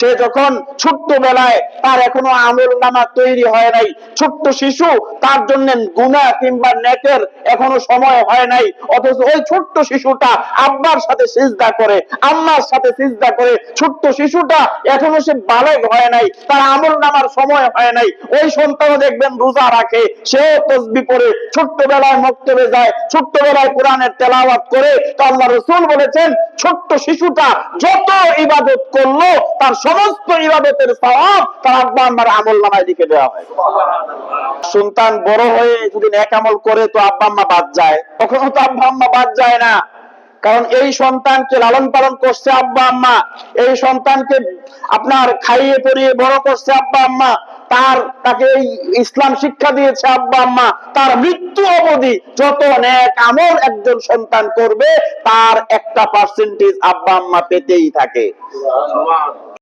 সে যখন ছোট্ট বেলায় তার এখনও আমল নামা তৈরি হয় নাই, ছোট্ট শিশু, তার জন্য গুণা কিংবা নেকের এখনও সময় হয় নাই, অথচ ওই ছোট্ট শিশুটা আব্বার সাথে সিজদা করে, আম্মার সাথে সিজদা করে, ছোট্ট শিশুটা এখনও সে বালেগ হয় নাই, তার আমল নামার সময় হয় নাই। ওই সন্তানও দেখবেন রোজা রাখে, সেও তসবি পড়ে ছোট্ট বেলায় মক্তবে যায় ছোট্ট বেলায় কোরআনের তেলাওয়াত করে, তো আল্লাহ রসুল বলেছেন, ছোট্ট শিশুটা যত ইবাদত করল, তার সমস্ত ইবাদতের সওয়াব তার আব্বা আম্মার আমল নামায় লিখে দেওয়া হয়। সন্তান বড় হয়ে যদি এক আমল করে তো আব্বা আম্মা বাদ যায়। কখনো তো আব্বা আম্মা বাদ যায় না। কারণ এই সন্তানকে লালন পালন করছে আব্বা আম্মা। এই সন্তানকে আপনার খাইয়ে পরিয়ে বড় করছে আব্বা আম্মা। তার, তাকে এই ইসলাম শিক্ষা দিয়েছে আব্বা আম্মা। তার মৃত্যু অবধি যত নেক আমল একজন সন্তান করবে, তার একটা পার্সেন্টেজ আব্বা আম্মা পেতেই থাকে।